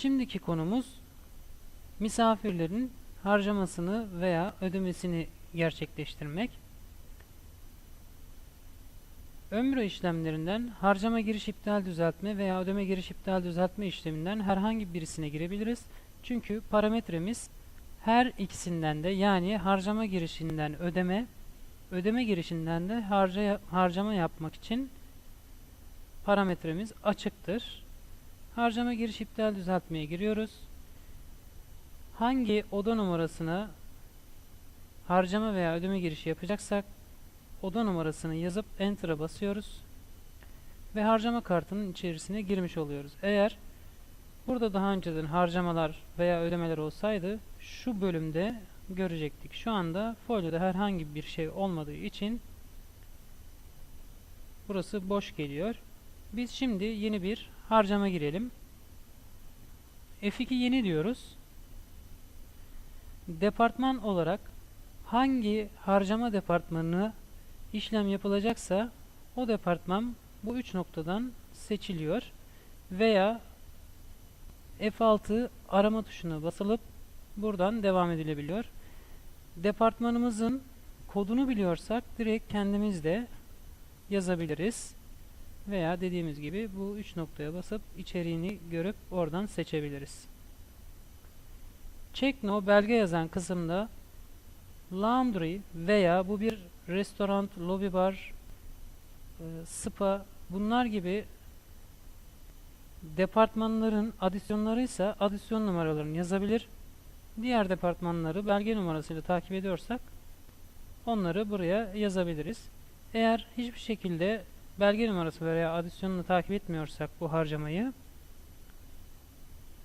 Şimdiki konumuz misafirlerin harcamasını veya ödemesini gerçekleştirmek. Ömrü işlemlerinden harcama giriş iptal düzeltme veya ödeme giriş iptal düzeltme işleminden herhangi birisine girebiliriz. Çünkü parametremiz her ikisinden de yani harcama girişinden ödeme, ödeme girişinden de harca, harcama yapmak için parametremiz açıktır. Harcama giriş iptal düzeltmeye giriyoruz. Hangi oda numarasına harcama veya ödeme girişi yapacaksak oda numarasını yazıp Enter'a basıyoruz. Ve harcama kartının içerisine girmiş oluyoruz. Eğer burada daha önceden harcamalar veya ödemeler olsaydı şu bölümde görecektik. Şu anda folyoda herhangi bir şey olmadığı için burası boş geliyor. Biz şimdi yeni bir harcama girelim. F2 yeni diyoruz. Departman olarak hangi harcama departmanına işlem yapılacaksa o departman bu üç noktadan seçiliyor veya F6 arama tuşuna basılıp buradan devam edilebiliyor. Departmanımızın kodunu biliyorsak direkt kendimiz de yazabiliriz. Veya dediğimiz gibi bu üç noktaya basıp içeriğini görüp oradan seçebiliriz. Check No belge yazan kısımda laundry veya bu bir restoran, lobby bar, e, spa bunlar gibi departmanların adisyonları ise adisyon numaralarını yazabilir. Diğer departmanları belge numarasıyla takip ediyorsak onları buraya yazabiliriz. Eğer hiçbir şekilde belge numarası veya adisyonunu takip etmiyorsak bu harcamayı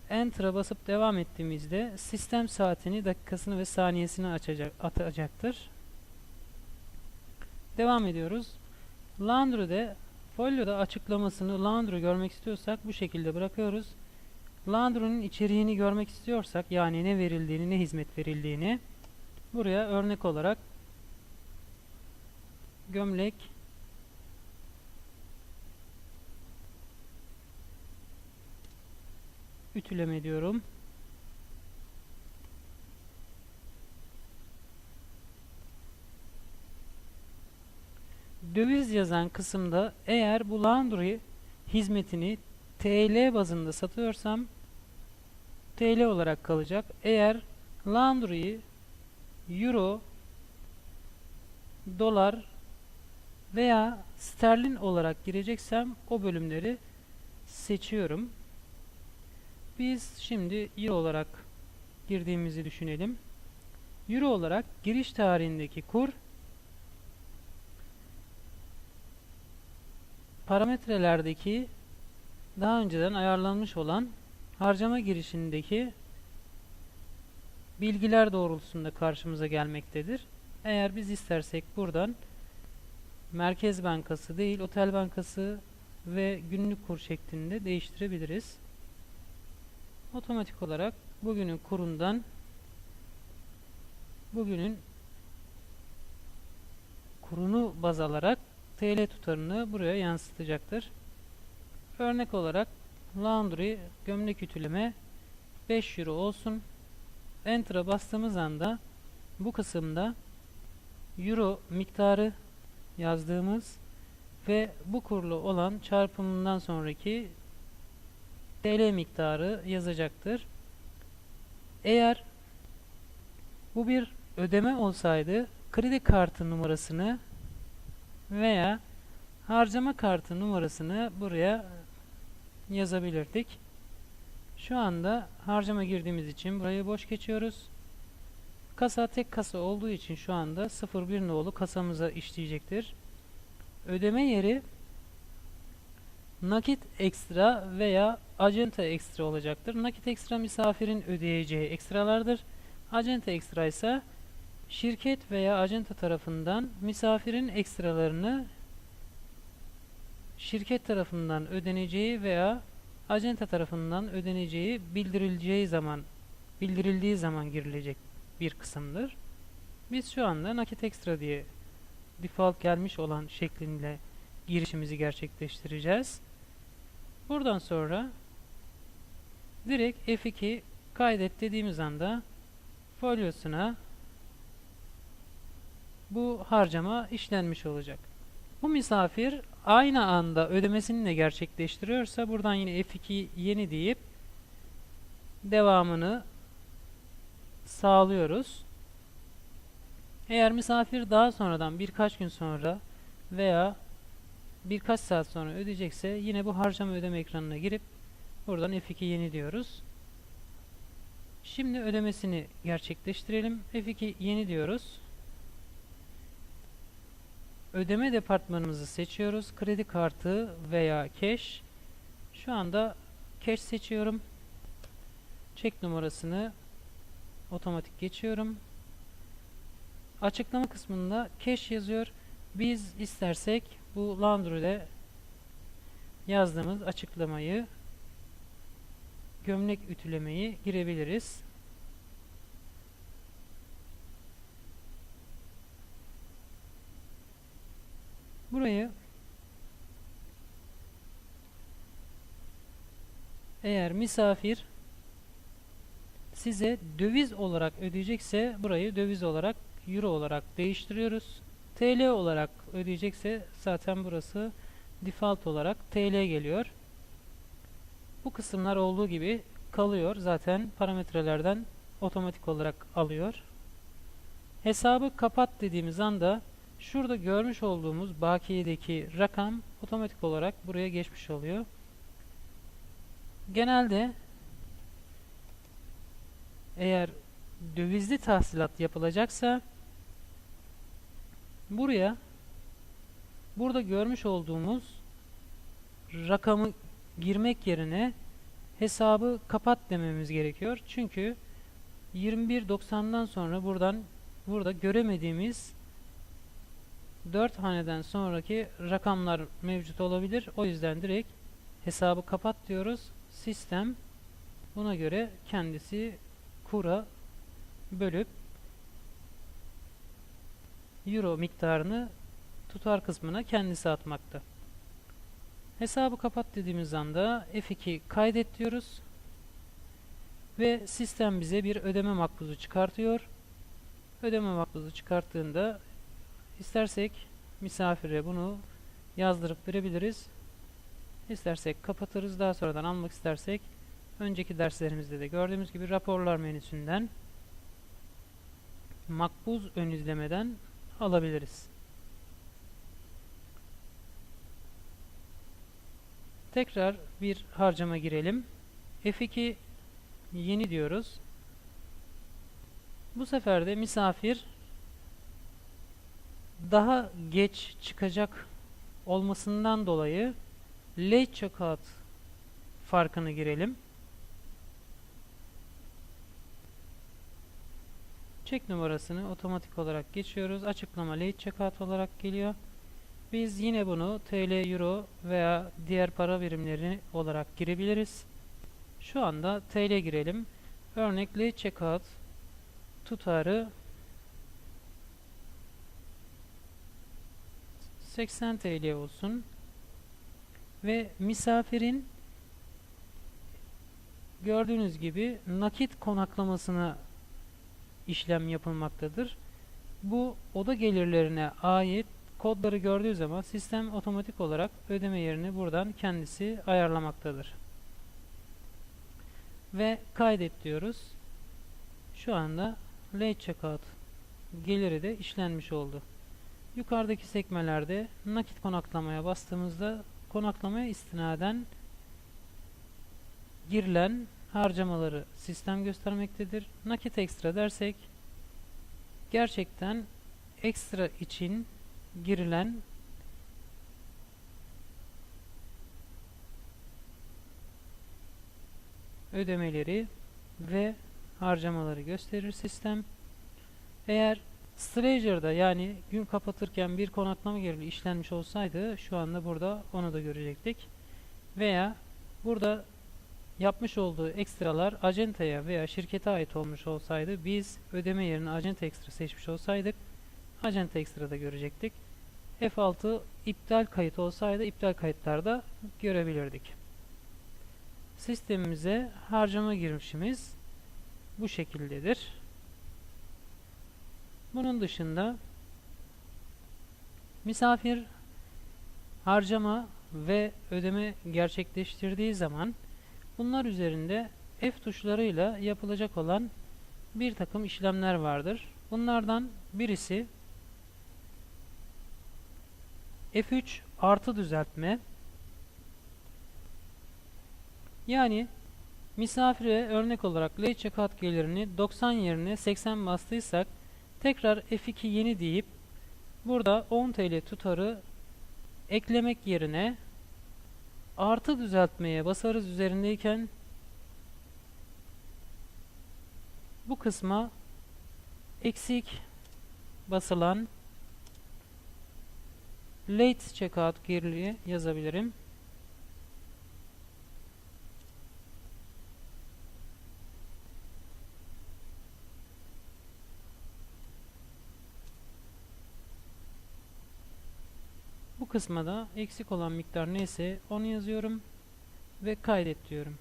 Enter'a basıp devam ettiğimizde sistem saatini, dakikasını ve saniyesini açacak, atacaktır. Devam ediyoruz. Laundry'de folyoda açıklamasını Laundry görmek istiyorsak bu şekilde bırakıyoruz. Laundry'nin içeriğini görmek istiyorsak yani ne verildiğini, ne hizmet verildiğini buraya örnek olarak gömlek ütüleme diyorum. Döviz yazan kısımda eğer bu laundry hizmetini TL bazında satıyorsam TL olarak kalacak. Eğer laundry'yi euro, dolar veya sterlin olarak gireceksem o bölümleri seçiyorum. Biz şimdi euro olarak girdiğimizi düşünelim. Euro olarak giriş tarihindeki kur parametrelerdeki daha önceden ayarlanmış olan harcama girişindeki bilgiler doğrultusunda karşımıza gelmektedir. Eğer biz istersek buradan Merkez Bankası değil, Otel Bankası ve günlük kur şeklinde değiştirebiliriz. Otomatik olarak bugünün kurundan bugünün kurunu baz alarak TL tutarını buraya yansıtacaktır. Örnek olarak laundry gömlek ütüleme 5 euro olsun. Enter'a bastığımız anda bu kısımda euro miktarı yazdığımız ve bu kurlu olan çarpımından sonraki TL miktarı yazacaktır. Eğer bu bir ödeme olsaydı kredi kartı numarasını veya harcama kartı numarasını buraya yazabilirdik. Şu anda harcama girdiğimiz için burayı boş geçiyoruz. Kasa tek kasa olduğu için şu anda 01 nolu kasamıza işleyecektir. Ödeme yeri nakit ekstra veya acenta ekstra olacaktır. Nakit ekstra misafirin ödeyeceği ekstralardır. Acenta ekstra ise şirket veya acenta tarafından misafirin ekstralarını şirket tarafından ödeneceği veya acenta tarafından ödeneceği bildirileceği zaman bildirildiği zaman girilecek bir kısımdır. Biz şu anda nakit ekstra diye default gelmiş olan şeklinde girişimizi gerçekleştireceğiz. Buradan sonra direkt F2 kaydet dediğimiz anda folyosuna bu harcama işlenmiş olacak. Bu misafir aynı anda ödemesini de gerçekleştiriyorsa buradan yine F2 yeni deyip devamını sağlıyoruz. Eğer misafir daha sonradan birkaç gün sonra veya birkaç saat sonra ödeyecekse yine bu harcama ödeme ekranına girip buradan F2 yeni diyoruz. Şimdi ödemesini gerçekleştirelim. F2 yeni diyoruz. Ödeme departmanımızı seçiyoruz. Kredi kartı veya cash. Şu anda cash seçiyorum. Çek numarasını otomatik geçiyorum. Açıklama kısmında cash yazıyor. Biz istersek bu Laundry'de yazdığımız açıklamayı gömlek ütülemeyi girebiliriz. Burayı eğer misafir size döviz olarak ödeyecekse burayı döviz olarak euro olarak değiştiriyoruz. TL olarak ödeyecekse zaten burası default olarak TL geliyor. Bu kısımlar olduğu gibi kalıyor. Zaten parametrelerden otomatik olarak alıyor. Hesabı kapat dediğimiz anda şurada görmüş olduğumuz bakiyedeki rakam otomatik olarak buraya geçmiş oluyor. Genelde eğer dövizli tahsilat yapılacaksa buraya burada görmüş olduğumuz rakamı girmek yerine hesabı kapat dememiz gerekiyor. Çünkü 21.90'dan sonra buradan burada göremediğimiz 4 haneden sonraki rakamlar mevcut olabilir. O yüzden direkt hesabı kapat diyoruz. Sistem buna göre kendisi kura bölüp euro miktarını tutar kısmına kendisi atmakta. Hesabı kapat dediğimiz anda F2 kaydet diyoruz. Ve sistem bize bir ödeme makbuzu çıkartıyor. Ödeme makbuzu çıkarttığında istersek misafire bunu yazdırıp verebiliriz. İstersek kapatırız. Daha sonradan almak istersek önceki derslerimizde de gördüğümüz gibi raporlar menüsünden makbuz ön izlemeden alabiliriz. Tekrar bir harcama girelim. F2 yeni diyoruz. Bu sefer de misafir daha geç çıkacak olmasından dolayı late checkout farkını girelim. Çek numarasını otomatik olarak geçiyoruz. Açıklama late checkout olarak geliyor. Biz yine bunu TL, Euro veya diğer para birimleri olarak girebiliriz. Şu anda TL girelim. Örnek late checkout tutarı 80 TL olsun. Ve misafirin gördüğünüz gibi nakit konaklamasına işlem yapılmaktadır. Bu oda gelirlerine ait kodları gördüğü zaman sistem otomatik olarak ödeme yerini buradan kendisi ayarlamaktadır. Ve kaydet diyoruz. Şu anda late checkout geliri de işlenmiş oldu. Yukarıdaki sekmelerde nakit konaklamaya bastığımızda konaklamaya istinaden girilen harcamaları sistem göstermektedir. Nakit ekstra dersek gerçekten ekstra için girilen ödemeleri ve harcamaları gösterir sistem. Eğer Strager'da yani gün kapatırken bir konaklama geliri işlenmiş olsaydı şu anda burada onu da görecektik. Veya burada yapmış olduğu ekstralar acentaya veya şirkete ait olmuş olsaydı biz ödeme yerine acente ekstra seçmiş olsaydık acente ekstra da görecektik. F6 iptal kayıt olsaydı iptal kayıtlarda görebilirdik. sistemimize harcama girişimiz bu şekildedir. Bunun dışında misafir harcama ve ödeme gerçekleştirdiği zaman bunlar üzerinde F tuşlarıyla yapılacak olan bir takım işlemler vardır. Bunlardan birisi F3 artı düzeltme. Yani misafire örnek olarak late checkout gelirini 90 yerine 80 bastıysak tekrar F2 yeni deyip burada 10 TL tutarı eklemek yerine artı düzeltmeye basarız üzerindeyken bu kısma eksik basılan late checkout geriliği yazabilirim. Bu kısma da eksik olan miktar neyse onu yazıyorum ve kaydet diyorum.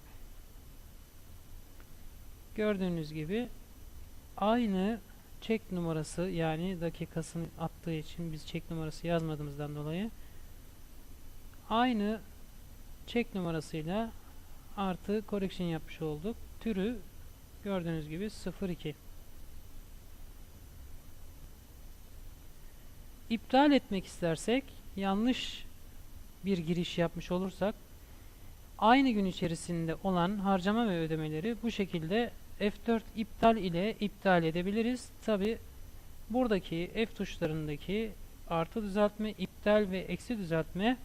Gördüğünüz gibi aynı çek numarası yani dakikasını attığı için biz çek numarası yazmadığımızdan dolayı aynı çek numarasıyla artı correction yapmış olduk. Türü gördüğünüz gibi 02. İptal etmek istersek yanlış bir giriş yapmış olursak aynı gün içerisinde olan harcama ve ödemeleri bu şekilde F4 iptal ile iptal edebiliriz. Tabi buradaki F tuşlarındaki artı düzeltme, iptal ve eksi düzeltme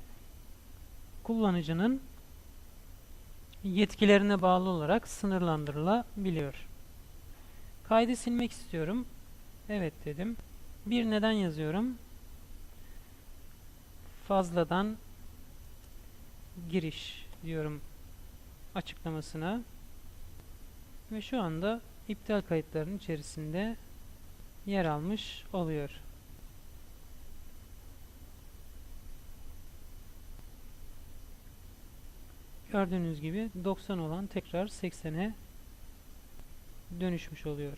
kullanıcının yetkilerine bağlı olarak sınırlandırılabiliyor. Kaydı silmek istiyorum. Evet dedim. Bir neden yazıyorum. Fazladan giriş diyorum açıklamasına ve şu anda iptal kayıtlarının içerisinde yer almış oluyor. Gördüğünüz gibi 90 olan tekrar 80'e dönüşmüş oluyor.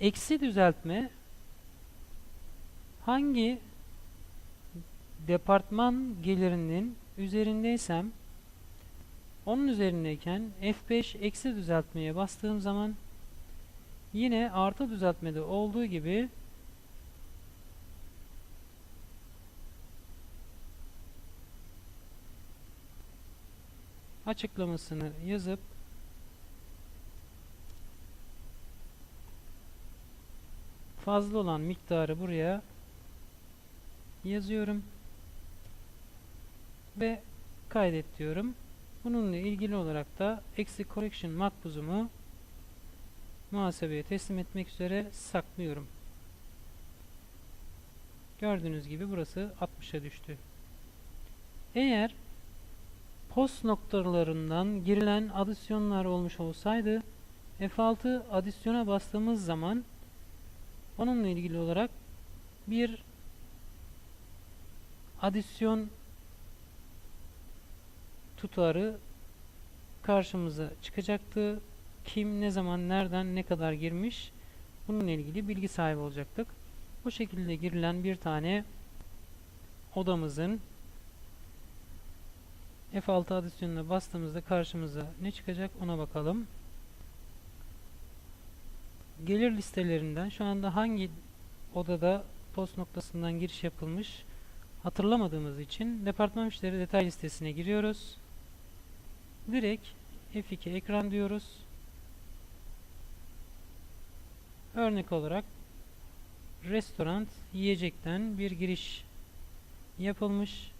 Eksi düzeltme hangi departman gelirinin üzerindeysem onun üzerindeyken F5 eksi düzeltmeye bastığım zaman yine artı düzeltmede olduğu gibi açıklamasını yazıp fazla olan miktarı buraya yazıyorum ve kaydet diyorum. Bununla ilgili olarak da eksi correction makbuzumu muhasebeye teslim etmek üzere saklıyorum. Gördüğünüz gibi burası 60'a düştü. Eğer post noktalarından girilen adisyonlar olmuş olsaydı F6 adisyona bastığımız zaman onunla ilgili olarak bir adisyon tutarı karşımıza çıkacaktı. Kim, ne zaman, nereden, ne kadar girmiş bununla ilgili bilgi sahibi olacaktık. Bu şekilde girilen bir tane odamızın F6 adisyonuna bastığımızda karşımıza ne çıkacak ona bakalım. Gelir listelerinden şu anda hangi odada post noktasından giriş yapılmış hatırlamadığımız için departman müşteri detay listesine giriyoruz. Direkt F2 ekran diyoruz. Örnek olarak restoran yiyecekten bir giriş yapılmış.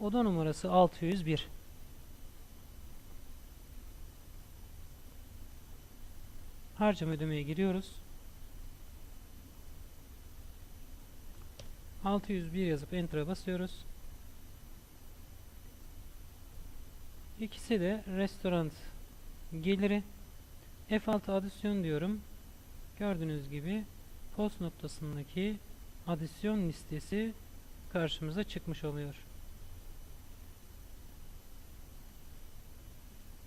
Oda numarası 601. Harcama ödemeye giriyoruz. 601 yazıp Enter'a basıyoruz. İkisi de restoran geliri. F6 adisyon diyorum. Gördüğünüz gibi post noktasındaki adisyon listesi karşımıza çıkmış oluyor.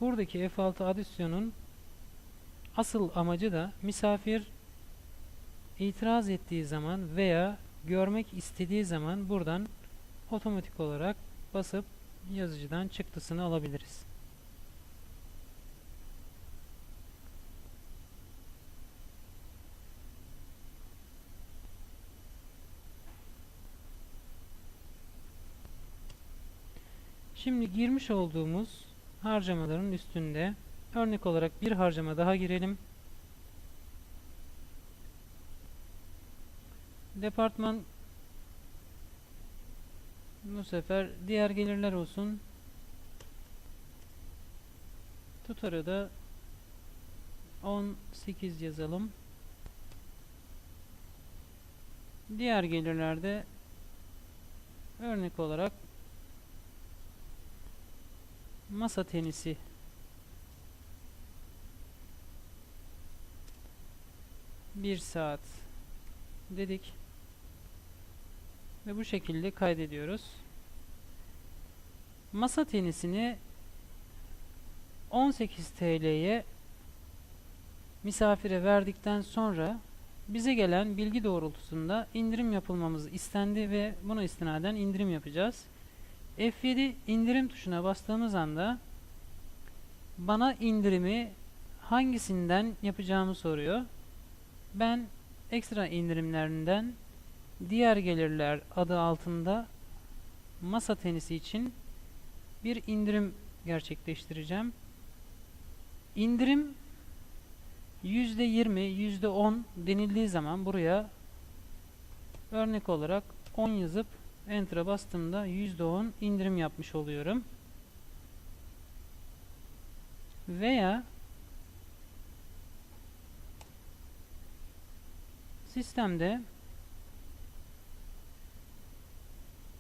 Buradaki F6 adisyonun asıl amacı da misafir itiraz ettiği zaman veya görmek istediği zaman buradan otomatik olarak basıp yazıcıdan çıktısını alabiliriz. Şimdi girmiş olduğumuz harcamaların üstünde örnek olarak bir harcama daha girelim. Departman bu sefer diğer gelirler olsun. Tutarı da 18 yazalım. Diğer gelirlerde örnek olarak masa tenisi bir saat dedik ve bu şekilde kaydediyoruz. Masa tenisini 18 TL'ye misafire verdikten sonra bize gelen bilgi doğrultusunda indirim yapılmamız istendi ve buna istinaden indirim yapacağız. F7 indirim tuşuna bastığımız anda bana indirimi hangisinden yapacağımı soruyor. Ben ekstra indirimlerinden diğer gelirler adı altında masa tenisi için bir indirim gerçekleştireceğim. İndirim %20, %10 denildiği zaman buraya örnek olarak 10 yazıp Enter'a bastığımda %10 indirim yapmış oluyorum. Veya sistemde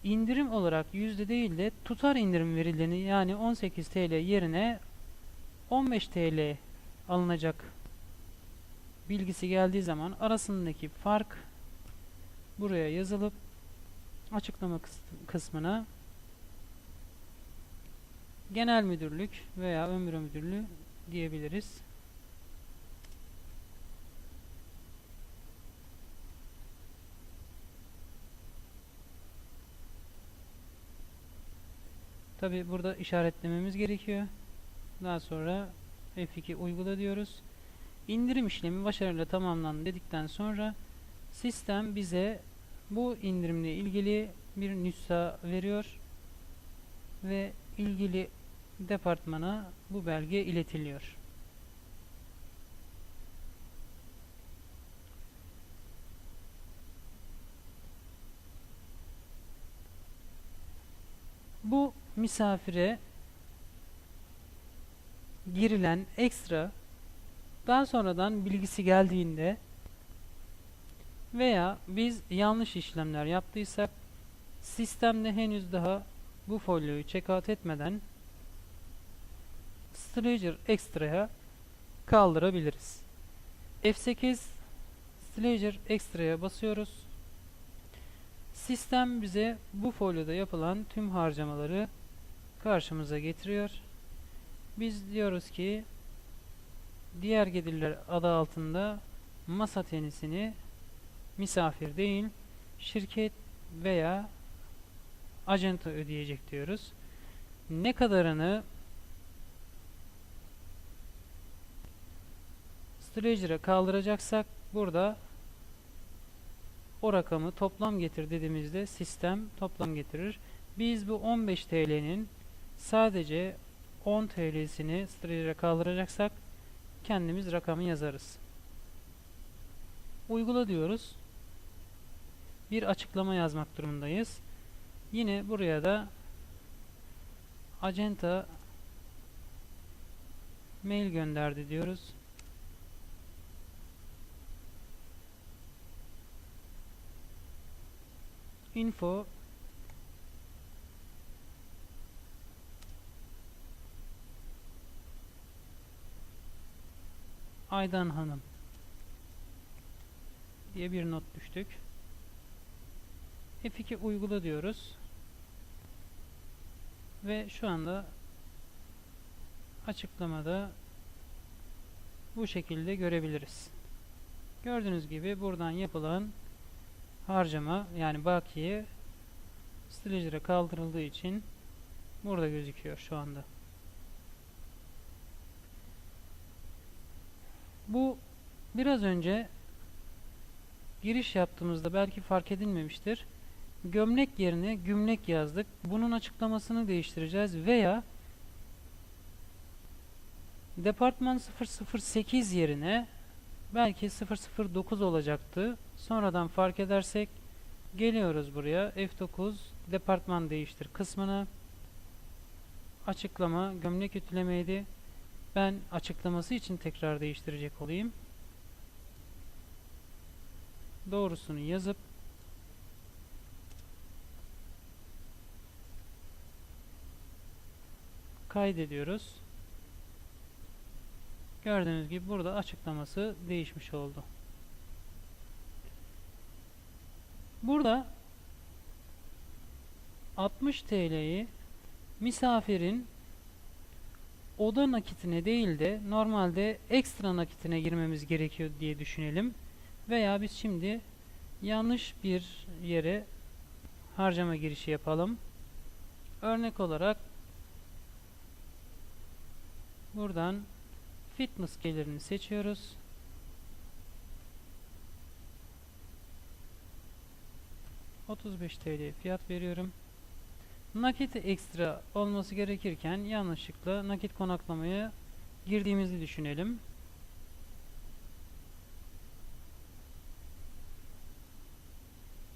indirim olarak yüzde değil de tutar indirim verildiğini yani 18 TL yerine 15 TL alınacak bilgisi geldiği zaman arasındaki fark buraya yazılıp açıklama kısmına genel müdürlük veya ömür müdürlüğü diyebiliriz. Tabi burada işaretlememiz gerekiyor. Daha sonra F2 uygula diyoruz. İndirim işlemi başarıyla tamamlandı dedikten sonra sistem bize bu indirimle ilgili bir nüsha veriyor ve ilgili departmana bu belge iletiliyor. Bu misafire girilen ekstra daha sonradan bilgisi geldiğinde veya biz yanlış işlemler yaptıysak sistemde henüz daha bu folyoyu checkout etmeden Stager Extra'ya kaldırabiliriz. F8 Stager Extra'ya basıyoruz. Sistem bize bu folyoda yapılan tüm harcamaları karşımıza getiriyor. Biz diyoruz ki diğer gelirler adı altında masa tenisini misafir değil şirket veya acenta ödeyecek diyoruz. Ne kadarını Strager'a kaldıracaksak burada o rakamı toplam getir dediğimizde sistem toplam getirir. Biz bu 15 TL'nin sadece 10 TL'sini Strager'a kaldıracaksak kendimiz rakamı yazarız. Uygula diyoruz. Bir açıklama yazmak durumundayız. Yine buraya da Agenta mail gönderdi diyoruz. Info Aydan Hanım diye bir not düştük. F2 uygula diyoruz. Ve şu anda açıklamada bu şekilde görebiliriz. Gördüğünüz gibi buradan yapılan harcama yani bakiye Stager'a kaldırıldığı için burada gözüküyor şu anda. Bu biraz önce giriş yaptığımızda belki fark edilmemiştir. Gömlek yerine gümlek yazdık. Bunun açıklamasını değiştireceğiz veya departman 008 yerine belki 009 olacaktı. Sonradan fark edersek geliyoruz buraya F9 departman değiştir kısmına açıklama gömlek ütülemeydi. Ben açıklaması için tekrar değiştirecek olayım. Doğrusunu yazıp kaydediyoruz. Gördüğünüz gibi burada açıklaması değişmiş oldu. Burada 60 TL'yi misafirin oda nakitine değil de normalde ekstra nakitine girmemiz gerekiyor diye düşünelim. Veya biz şimdi yanlış bir yere harcama girişi yapalım. Örnek olarak buradan fitness gelirini seçiyoruz. ...35 TL fiyat veriyorum. Nakit ekstra olması gerekirken yanlışlıkla nakit konaklamaya girdiğimizi düşünelim.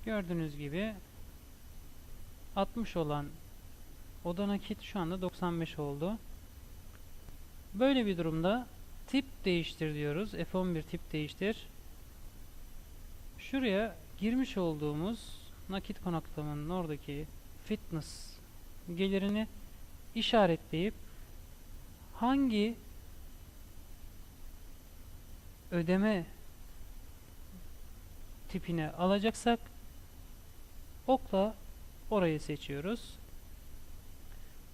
Gördüğünüz gibi 60 olan oda nakit şu anda 95 oldu. Böyle bir durumda tip değiştir diyoruz. F11 tip değiştir. Şuraya girmiş olduğumuz nakit konaklamanın oradaki fitness gelirini işaretleyip hangi ödeme tipine alacaksak okla orayı seçiyoruz.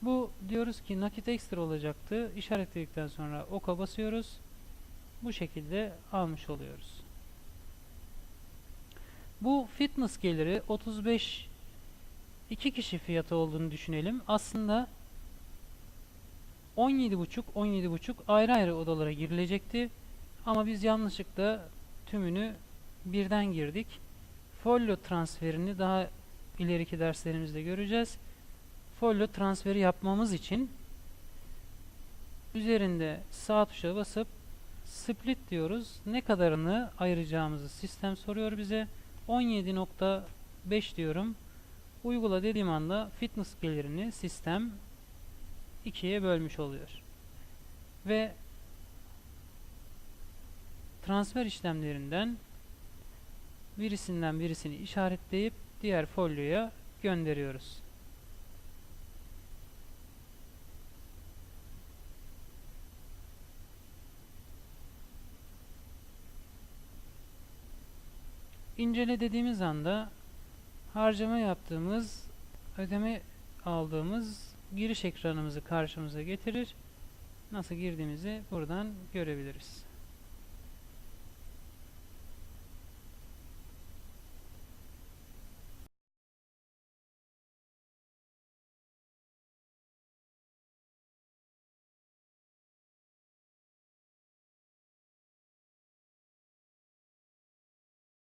Bu diyoruz ki nakit ekstra olacaktı. İşaretledikten sonra oka basıyoruz. Bu şekilde almış oluyoruz. Bu fitness geliri 35 2 kişi fiyatı olduğunu düşünelim. Aslında 17.5 17.5 ayrı ayrı odalara girilecekti. Ama biz yanlışlıkla tümünü birden girdik. Folio transferini daha ileriki derslerimizde göreceğiz. Folio transferi yapmamız için üzerinde sağ tuşa basıp split diyoruz. Ne kadarını ayıracağımızı sistem soruyor bize. 17.5 diyorum. Uygula dediğim anda fitness gelirini sistem ikiye bölmüş oluyor. Ve transfer işlemlerinden birisinden birisini işaretleyip diğer folyoya gönderiyoruz. İncele dediğimiz anda harcama yaptığımız, ödeme aldığımız giriş ekranımızı karşımıza getirir. Nasıl girdiğimizi buradan görebiliriz.